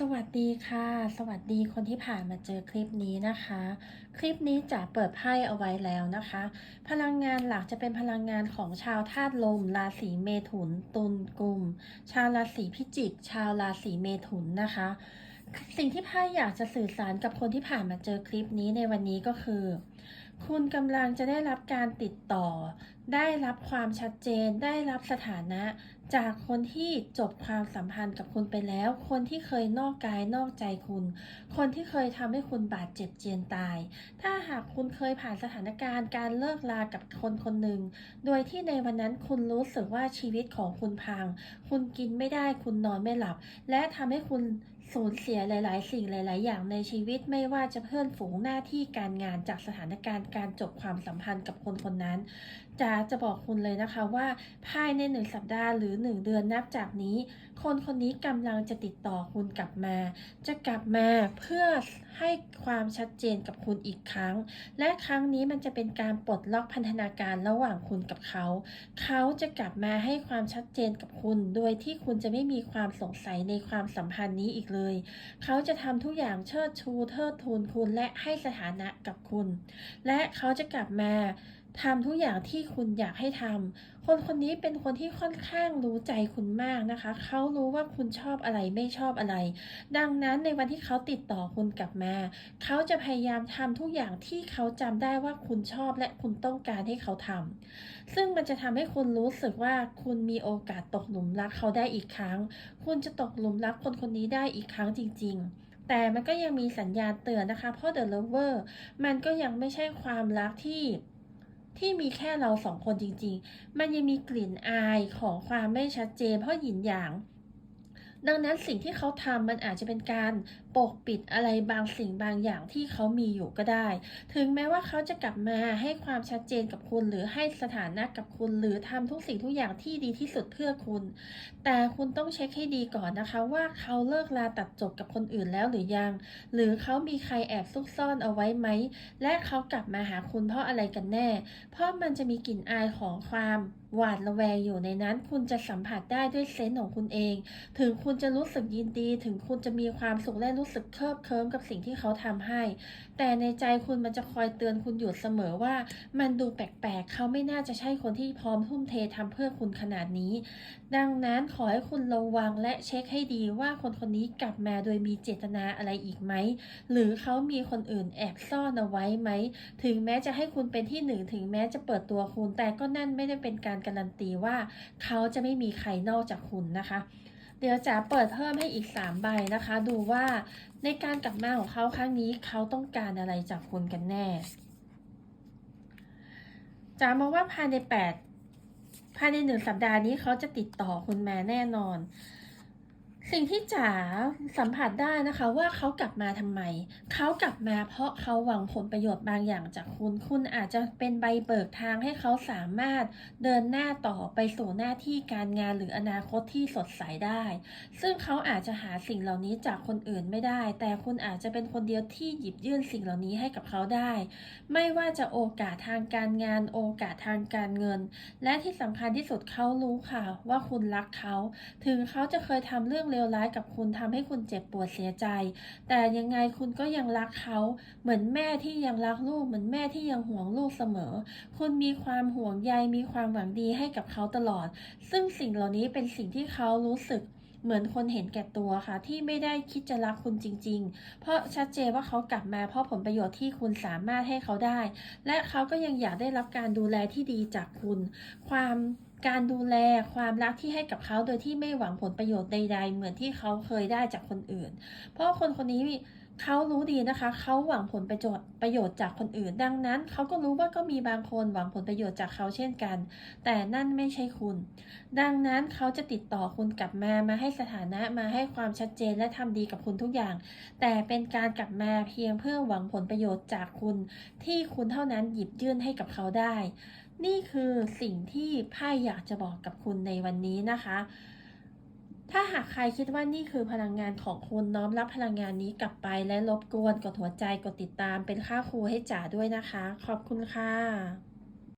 สวัสดีค่ะ สวัสดีคนที่ผ่านมาเจอคลิปนี้นะคะ คลิปนี้จะเปิดไพ่เอาไว้แล้วนะคะ พลังงานหลักจะเป็นพลังงานของชาวธาตุลม ราศีเมถุน ตุลกุม ชาวราศีพิจิก ชาวราศีเมถุนนะคะ สิ่งที่ไพ่อยากจะสื่อสารกับคนที่ผ่านมาเจอคลิปนี้ในวันนี้ก็คือ คุณกำลังจะได้รับการติดต่อ ได้รับความชัดเจน ได้รับสถานะจากคนที่จบความสัมพันธ์กับคุณไปแล้ว คนที่เคยนอกกายนอกใจคุณ คนที่เคยทำให้คุณบาดเจ็บเจียนตาย ถ้าหากคุณเคยผ่านสถานการณ์การเลิกลากับคนคนหนึ่ง โดยที่ในวันนั้นคุณรู้สึกว่าชีวิตของคุณพัง คุณกินไม่ได้คุณนอนไม่หลับ และทำให้คุณสูญเสียหลาย ๆ สิ่งหลาย ๆ อย่างในชีวิตไม่ว่าจะเพื่อนฝูงหน้าที่การงานจากสถานการณ์การจบความสัมพันธ์กับคนคนนั้นจะจะบอกคุณเลยนะคะว่าภายในหนึ่งสัปดาห์หรือหนึ่งเดือนนับจากนี้ คนคนนี้กำลังจะติดต่อคุณกลับมา จะกลับมาเพื่อให้ความชัดเจนกับคุณอีกครั้ง และครั้งนี้มันจะเป็นการปลดล็อกพันธนาการระหว่างคุณกับเขา เขาจะกลับมาให้ความชัดเจนกับคุณ โดยที่คุณจะไม่มีความสงสัยในความสัมพันธ์นี้อีกเลย เขาจะทำทุกอย่างเชิดชูเทิดทูนคุณและให้สถานะกับคุณ และเขาจะกลับมา ทำทุกอย่างที่คุณอยากให้ทำ คนคนนี้เป็นคนที่ค่อนข้างรู้ใจคุณมากนะคะ เขารู้ว่าคุณชอบอะไรไม่ชอบอะไร ดังนั้นในวันที่เขาติดต่อคุณกลับมา เขาจะพยายามทำทุกอย่างที่เขาจำได้ว่าคุณชอบและคุณต้องการให้เขาทำ ซึ่งมันจะทำให้คุณรู้สึกว่าคุณมีโอกาสตกหลุมรักเขาได้อีกครั้ง คุณจะตกหลุมรักคนคนนี้ได้อีกครั้งจริง ๆแต่มันก็ยังมีสัญญาณเตือนนะคะ เพราะ The Lover มันก็ยังไม่ใช่ความรักที่ ที่มีแค่เราสองคนจริง ๆ มันยังมีกลิ่นอายของความไม่ชัดเจนเพราะหยินหยาง ดังนั้นสิ่งที่เขาทำมันอาจจะเป็นการ ปกปิดอะไรบางสิ่งบางอย่างที่เขามีอยู่ก็ได้ ถึงแม้ว่าเขาจะกลับมาให้ความชัดเจนกับคุณ หรือให้สถานะกับคุณ หรือทำทุกสิ่งทุกอย่างที่ดีที่สุดเพื่อคุณ แต่คุณต้องเช็คให้ดีก่อนนะคะว่าเขาเลิกลาตัดจบกับคนอื่นแล้วหรือยัง หรือเขามีใครแอบซุกซ่อนเอาไว้ไหม และเขากลับมาหาคุณเพราะอะไรกันแน่ เพราะมันจะมีกลิ่นอายของความหวาดระแวงอยู่ในนั้น คุณจะสัมผัสได้ด้วยเซนส์ของคุณเอง ถึงคุณจะรู้สึกยินดี ถึงคุณจะมีความสุขและรูู้้สึกเคิบเคิมกับสิ่งที่เขาทำให้ แต่ในใจคุณมันจะคอยเตือนคุณอยู่เสมอว่า มันดูแปลกๆ เขาไม่น่าจะใช่คนที่พร้อมทุ่มเททำเพื่อคุณขนาดนี้ ดังนั้นขอให้คุณระวังและเช็คให้ดีว่าคนคนนี้กลับมาโดยมีเจตนาอะไรอีกไหม หรือเขามีคนอื่นแอบซ่อนเอาไว้ไหม ถึงแม้จะให้คุณเป็นที่หนึ่งถึงแม้จะเปิดตัวคุณ แต่ก็นั่นไม่ได้เป็นการการันตีว่า เขาจะไม่มีใครนอกจากคุณนะคะ เดี๋ยวจะเปิดเพิ่มให้อีก3ใบนะคะ ดูว่าในการกลับมาของเขาครั้งนี้เขาต้องการอะไรจากคุณกันแน่จ๋ามองว่าภายใน 8 ภายในหนึ่งสัปดาห์นี้เขาจะติดต่อคุณมาแน่นอน สิ่งที่จ๋าสัมผัสได้นะคะว่าเขากลับมาทำไม เขากลับมาเพราะเขาหวังผลประโยชน์บางอย่างจากคุณ คุณอาจจะเป็นใบเบิกทางให้เขาสามารถเดินหน้าต่อไปสู่หน้าที่การงานหรืออนาคตที่สดใสได้ ซึ่งเขาอาจจะหาสิ่งเหล่านี้จากคนอื่นไม่ได้ แต่คุณอาจจะเป็นคนเดียวที่หยิบยื่นสิ่งเหล่านี้ให้กับเขาได้ ไม่ว่าจะโอกาสทางการงาน โอกาสทางการเงิน และที่สำคัญที่สุดเขารู้ค่ะ ว่าคุณรักเขา ถึงเขาจะเคยทำเรื่องเลวร้ายกับคุณทำให้คุณเจ็บปวดเสียใจ แต่ยังไงคุณก็ยังรักเขาเหมือนแม่ที่ยังรักลูกเหมือนแม่ที่ยังห่วงลูกเสมอ คุณมีความห่วงใยมีความหวังดีให้กับเขาตลอด ซึ่งสิ่งเหล่านี้เป็นสิ่งที่เขารู้สึกเหมือนคนเห็นแก่ตัวค่ะที่ไม่ได้คิดจะรักคุณจริง ๆ เพราะชัดเจนว่าเขากลับมาเพราะผลประโยชน์ที่คุณสามารถให้เขาได้ และเขาก็ยังอยากได้รับการดูแลที่ดีจากคุณ ความ การดูแลความรักที่ให้กับเขาโดยที่ไม่หวังผลประโยชน์ใด ๆ เหมือนที่เขาเคยได้จากคนอื่น เพราะคนคนนี้เขารู้ดีนะคะ เขาหวังผลประโยชน์ประโยชน์จากคนอื่น ดังนั้น เขาก็รู้ว่าก็มีบางคนหวังผลประโยชน์จากเขาเช่นกัน แต่นั่นไม่ใช่คุณ ดังนั้นเขาจะติดต่อคุณกลับมา มาให้สถานะ มาให้ความชัดเจนและทำดีกับคุณทุกอย่าง แต่เป็นการกลับมาเพียงเพื่อหวังผลประโยชน์จากคุณ ที่คุณเท่านั้นหยิบยื่นให้กับเขาได้ นี่คือสิ่งที่ไพ่อยากจะบอกกับคุณในวันนี้นะคะ ถ้าหากใครคิดว่านี่คือพลังงานของคุณน้อมรับพลังงานนี้กลับไปและรบกวนกดหัวใจกดติดตามเป็นค่าครูให้จ๋าด้วยนะคะ ขอบคุณค่ะ